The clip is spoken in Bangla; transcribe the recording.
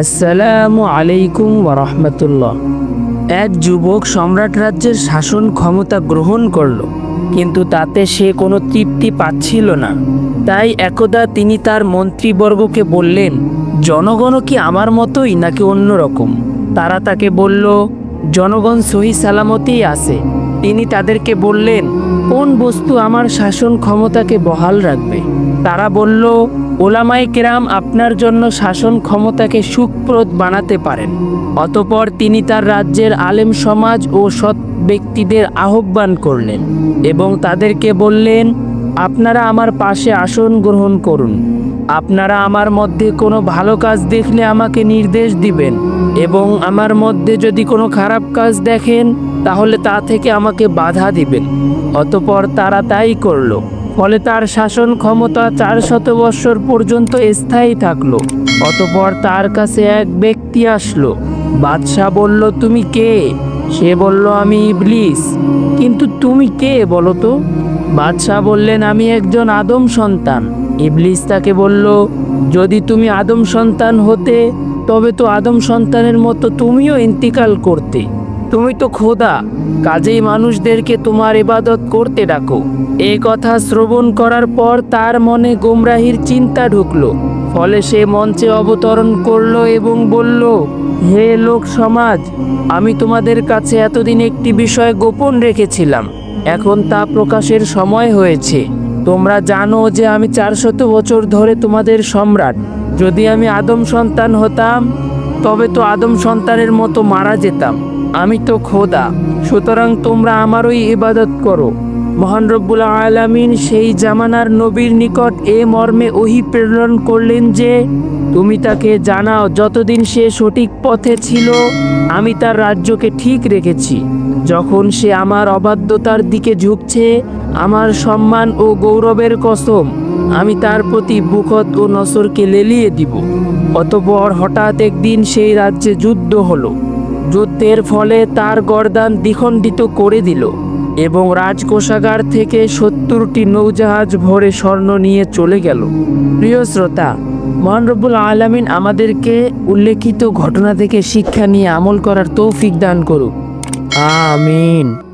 আসসালামু আলাইকুম ওরহমতুল্লাহ এক যুবক সম্রাট রাজ্যের শাসন ক্ষমতা গ্রহণ করল, কিন্তু তাতে সে কোনো তৃপ্তি পাচ্ছিল না। তাই একদা তিনি তার মন্ত্রীবর্গকে বললেন, জনগণও কি আমার মতোই নাকি অন্যরকম? তারা তাকে বলল, জনগণ সহি সালামতেই আছে। তিনি তাদেরকে বললেন, কোন বস্তু আমার শাসন ক্ষমতাকে বহাল রাখবে? তারা বলল ওলামাই কেরাম আপনার জন্য শাসন ক্ষমতাকে সুখপ্রদ বানাতে পারেন। অতপর তিনি তার রাজ্যের আলেম সমাজ ও সৎ ব্যক্তিদের আহ্বান করলেন এবং তাদেরকে বললেন আপনারা আমার পাশে আসন গ্রহণ করুন। আপনারা আমার মধ্যে কোনো ভালো কাজ দেখলে আমাকে নির্দেশ দিবেন এবং আমার মধ্যে যদি কোনো খারাপ কাজ দেখেন, তাহলে তা থেকে আমাকে বাধা দিবেন। অতপর তারা তাই করল। ফলে তার শাসন ক্ষমতা চার শত বৎসর পর্যন্ত স্থায়ী থাকল। অতপর তার কাছে এক ব্যক্তি আসলো। বাদশাহ বলল, তুমি কে? সে বলল, আমি ইবলিস। কিন্তু তুমি কে বলো তো? বাদশাহ বললেন, আমি একজন আদম সন্তান। ইবলিস তাকে বলল, যদি তুমি আদম সন্তান হতে, তবে তো আদম সন্তানের মতো তুমিও ইন্তিকাল করতে। তুমি তো খোদা, কাজেই মানুষদেরকে তোমার ইবাদত করতে ডাকো। এই কথা শ্রবণ করার পর তার মনে গোমরাহির চিন্তা ঢুকলো। ফলে সে মঞ্চে অবতরণ করল এবং বলল, হে লোক সমাজ আমি তোমাদের কাছে এতদিন একটি বিষয় গোপন রেখেছিলাম। এখন তা প্রকাশের সময় হয়েছে। তোমরা জানো যে আমি চারশত বছর ধরে তোমাদের সম্রাট। যদি আমি আদম সন্তান হতাম, তবে তো আদম সন্তানের মতো মারা যেতাম। আমি তো খোদা, সুতরাং তোমরা আমারই ইবাদত করো। মহান রব্বুল আলামিন সেই জামানার নবীর নিকট এ মর্মে ওহি প্রেরণ করলেন যে, তুমি তাকে জানাও যতদিন সে সঠিক পথে ছিল, আমি তার রাজ্যকে ঠিক রেখেছি। যখন সে আমার অবাধ্যতার দিকে ঝুঁকছে, আমার সম্মান ও গৌরবের কসম, আমি তার প্রতি বুকত ও নসরকে লেলিয়ে দিব। অতপর হঠাৎ একদিন সেই রাজ্যে যুদ্ধ হলো। যুদ্ধের ফলে তার গরদান দ্বিখণ্ডিত করে দিল। এবং রাজকোষাগার থেকে সত্তরটি নৌজাহাজ ভরে স্বর্ণ নিয়ে চলে গেল। প্রিয় শ্রোতা মহানরবুল আলামিন আমাদেরকে উল্লেখিত ঘটনা থেকে শিক্ষা নিয়ে আমল করার তৌফিক দান করুক। আমিন।